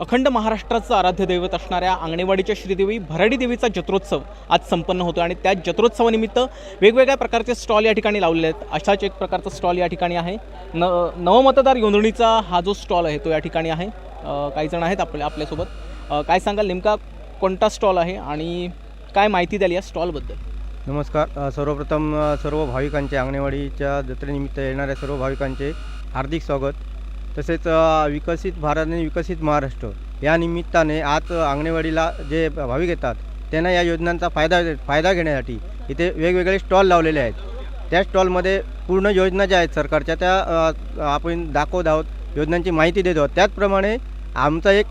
अखंड महाराष्ट्राचं आराध्य दैवत असणाऱ्या आंगणेवाडीच्या श्रीदेवी भराडी देवीचा जत्रोत्सव आज संपन्न होतो आणि त्या जत्रोत्सवानिमित्त वेगवेगळ्या प्रकारचे स्टॉल या ठिकाणी लावलेले आहेत. अशाच एक प्रकारचा स्टॉल या ठिकाणी आहे. न नवमतदार नोंदणीचा हा जो स्टॉल आहे तो या ठिकाणी आहे. काही जण आहेत आपल्या आपल्यासोबत. काय सांगाल नेमका कोणता स्टॉल आहे आणि काय माहिती द्याल या स्टॉलबद्दल? नमस्कार. सर्वप्रथम सर्व भाविकांचे आंगणेवाडीच्या जत्रेनिमित्त येणाऱ्या सर्व भाविकांचे हार्दिक स्वागत. तसेच विकसित भारत आणि विकसित महाराष्ट्र या निमित्ताने आज आंगणेवाडीला जे भाविक येतात त्यांना या योजनांचा फायदा फायदा घेण्यासाठी इथे वेगवेगळे स्टॉल लावलेले आहेत. त्या स्टॉलमध्ये पूर्ण योजना ज्या आहेत सरकारच्या त्या आपण दाखवत आहोत योजनांची माहिती देत आहोत. त्याचप्रमाणे आमचा एक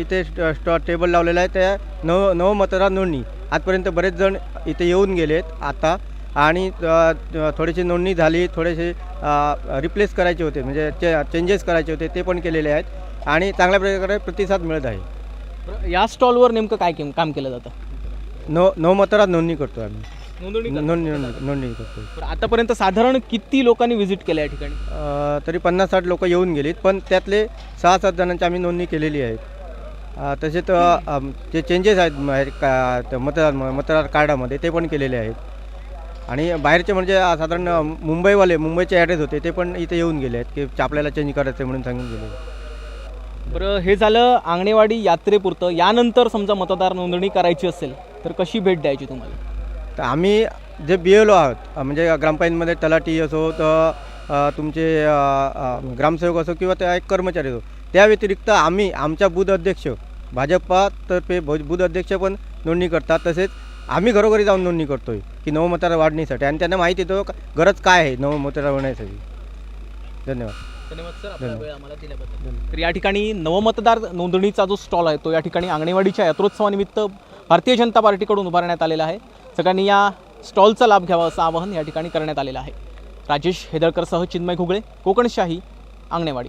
इथे स्टॉ टेबल लावलेला आहे त्या नव नवमतदार नोंदणी. आजपर्यंत बरेच जण इथे येऊन गेलेत. आता आणि थोडीशी नोंदणी झाली थोडेसे रिप्लेस करायचे होते म्हणजे चे चेंजेस करायचे होते ते पण केलेले आहेत आणि चांगल्या प्रकारे प्रतिसाद मिळत आहे. या स्टॉलवर नेमकं काय केम- काम केलं जातं? नव नवमतदार नोंदणी करतो आम्ही. नोंदणी करतो आतापर्यंत साधारण किती लोकांनी व्हिजिट केलं या ठिकाणी? तरी पन्नास साठ लोक येऊन गेलीत पण त्यातले सहा सात जणांची आम्ही नोंदणी केलेली आहे. तसेच जे चेंजेस आहेत मतदार मतदार कार्डामध्ये ते पण केलेले आहेत. आणि बाहेरचे म्हणजे साधारण मुंबईवाले मुंबईचे ॲड्रेस होते ते पण इथे येऊन गेले आहेत की आपल्याला चेंज करायचं आहे म्हणून सांगून गेले. बरं हे झालं आंगणेवाडी यात्रेपुरतं. यानंतर समजा मतदार नोंदणी करायची असेल तर कशी भेट द्यायची तुम्हाला? तर आम्ही जे बी एल ओ आहोत म्हणजे ग्रामपंचायतमध्ये तलाठी असो तर तुमचे ग्रामसेवक असो किंवा त्या एक कर्मचारी असो त्या व्यतिरिक्त आम्ही आमच्या बूथ अध्यक्ष भाजपातर्फे ब- बूथ अध्यक्ष पण नोंदणी करतात. तसेच आम्ही घरोघरी जाऊन नोंदणी करतोय की नवमतदार वाढणीसाठी आणि त्यांना माहिती येतो का- गरज काय आहे नवमतदार वाढण्यासाठी. धन्यवाद. धन्यवाद सर. आपला धन्यवाद. वेळ आम्हाला दिल्याबद्दल. तर या ठिकाणी नवमतदार नोंदणीचा जो स्टॉल आहे तो या ठिकाणी आंगणेवाडीच्या यात्रोत्सवानिमित्त भारतीय जनता पार्टीकडून उभारण्यात आलेला आहे. सगळ्यांनी या स्टॉलचा लाभ घ्यावा असं आवाहन या ठिकाणी करण्यात आलेलं आहे. राजेश हेदळकरसह चिन्मय घुगळे कोकणशाही आंगणेवाडी